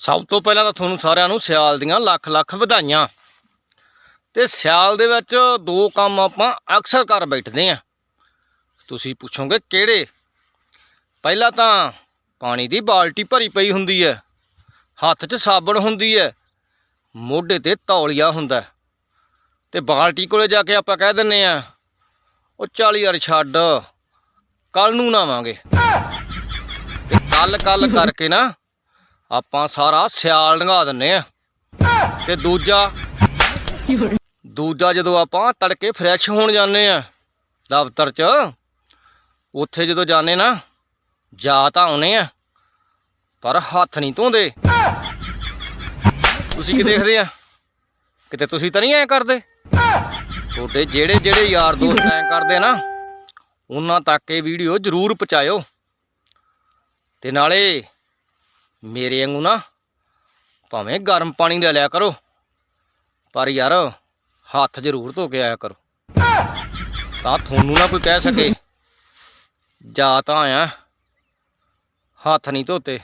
ਸਭ ਤੋਂ ਪਹਿਲਾਂ ਤਾਂ ਤੁਹਾਨੂੰ ਸਾਰਿਆਂ ਨੂੰ ਸਿਆਲ ਦੀਆਂ ਲੱਖ ਲੱਖ ਵਧਾਈਆਂ। ਤੇ ਸਿਆਲ ਦੇ ਵਿੱਚ ਦੋ ਕੰਮ ਆਪਾਂ ਅਕਸਰ ਕਰ ਬੈਠਦੇ ਆਂ ਤੁਸੀਂ ਪੁੱਛੋਗੇ ਕਿਹੜੇ? ਪਹਿਲਾਂ ਤਾਂ ਪਾਣੀ ਦੀ ਬਾਲਟੀ ਭਰੀ ਪਈ ਹੁੰਦੀ ਹੈ। ਹੱਥ 'ਚ ਸਾਬਣ ਹੁੰਦੀ ਹੈ। ਮੋਢੇ ਤੇ ਤੌਲੀਆ ਹੁੰਦਾ ਹੈ। ਤੇ ਬਾਲਟੀ ਕੋਲੇ ਜਾ ਕੇ ਆਪਾਂ ਕਹਿ ਦਿੰਨੇ ਆ ਉਹ 40 ਯਾਰ ਛੱਡ ਕੱਲ ਨੂੰ ਨਾਵਾਂਗੇ ਤੇ ਕੱਲ ਕੱਲ ਕਰਕੇ ਨਾ ਆਪਾਂ ਸਾਰਾ ਸਿਆਲ ਲੰਘਾ ਦਿੰਨੇ ਆ। ਤੇ ਦੂਜਾ ਦੂਜਾ ਜਦੋਂ ਆਪਾਂ ਤੜਕੇ ਫਰੈਸ਼ ਹੋਣ ਜਾਂਦੇ ਆ ਦਫ਼ਤਰ 'ਚ, ਉੱਥੇ ਜਦੋਂ ਜਾਂਦੇ ਨਾ, ਜਾ ਤਾਂ ਆਉਨੇ ਆ, ਪਰ ਹੱਥ ਨਹੀਂ ਧੋਂਦੇ। ਤੁਸੀਂ ਕੀ ਦੇਖਦੇ ਆ? ਕਿਤੇ ਤੁਸੀਂ ਤਾਂ ਨਹੀਂ ਐ ਕਰਦੇ? ਤੁਹਾਡੇ ਜਿਹੜੇ ਜਿਹੜੇ ਯਾਰ ਦੋਸਤ ਐ ਕਰਦੇ ਨਾ, ਉਹਨਾਂ ਤੱਕ ਇਹ ਵੀਡੀਓ ਜ਼ਰੂਰ ਪਹੁੰਚਾਇਓ। ਤੇ ਨਾਲੇ ਮੇਰੇ ਵਾਂਗੂ ਨਾ ਭਾਵੇਂ ਗਰਮ ਪਾਣੀ ਲੈ ਲਿਆ ਕਰੋ, ਪਰ ਯਾਰ ਹੱਥ ਜ਼ਰੂਰ ਧੋ ਕੇ ਆਇਆ ਕਰੋ। ਤਾਂ ਤੁਹਾਨੂੰ ਨਾ ਕੋਈ ਕਹਿ ਸਕੇ, ਜਾ ਤਾਂ ਆਇਆ, ਹੱਥ ਨਹੀਂ ਧੋਤੇ।